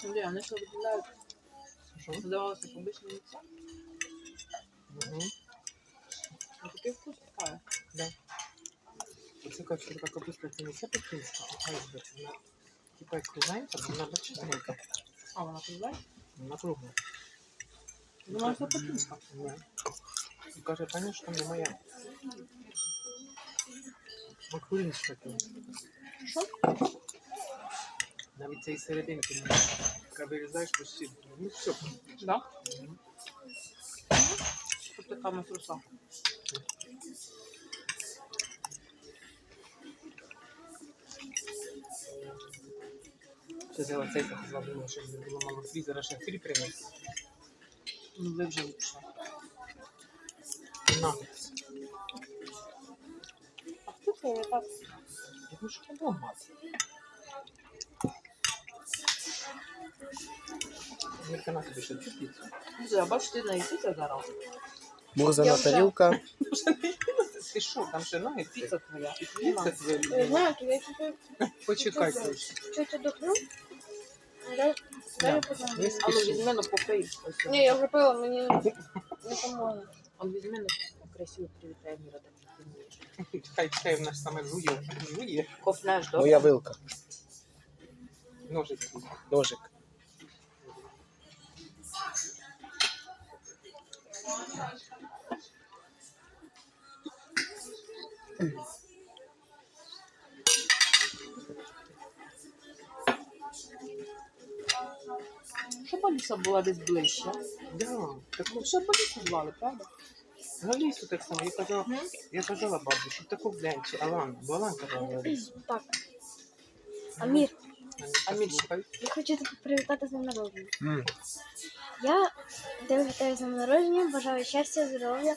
Смотри, вони що виділяють? Що? Здавалося, побичне яйця. Угу. А такий вкус купає. Оце кажуть, така капуста це не це пекінська, а айсберг. Вона типа як кругленька, вона бачненька. А, вона кругла? Вона кругла. Думаю, це пекінська. Ні. І каже, що не моя. Макрунічка там. Що? Навіть цієї серединки не вирізаєш почти. Ну все. Да? Тут така масруса. Ще взяла цей так зробила, щоб не було мало фрізера, ще фрі приніс. Ну, ви вже лучше. Нагетс. А хто це так? Це дома. Американа тобі ще цю піцу. Я бачу, ти наїсися зараз. Вже- тарілка. Ти що, там ще ноги? Піца твоя. Піца твоя. Не любима. знаю, то я чуть-чуть Почекай трошки. чуть доплю. Не А ну спіши. візьми на попий. Ось. Ні, я вже пила, мені не поможе. Он візьми на красиво привітає міра, так як ти вмієш. Чекай, чекай, вона ж саме жує. Жує. Ковнеш, добре? Моя вилка. Ножик. Ножик. Щоб Аліса була десь ближче. Да. Так Ну, щоб Алісу звали, правда? Галісу так само. Я казала, я казала бабі, щоб таку блядь, Алан. Бо Алан казала Галісу. Так. Амір, Амір, слухай. я хочу тебе привітати з днем народження. М. Я тебе вітаю з днем народження, бажаю щастя, здоров'я,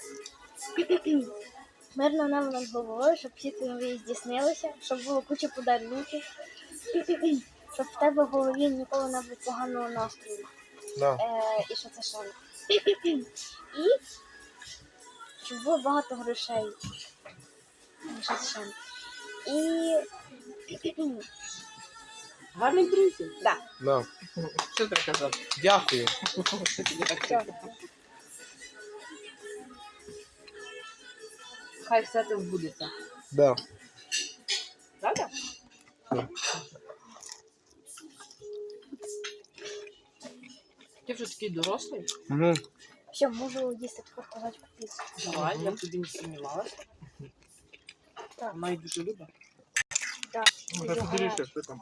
мирного неба над головою, щоб всі твої мрії здійснилися, щоб було куча подарунків, щоб в тебе в голові ніколи не було поганого настрою. Да. Е, і що це ще? І щоб було багато грошей. І що це ще? І Гарний друзі. да. Да. Що ти казав? Дякую. Хай все це збудеться. Да. Правда? Да. Ти вже такий дорослий. Угу. Все, можу їсти таку казати купити. Давай, я б тобі не сумнівалася. Так. Вона її дуже любить. Ну, так, подивися, що там.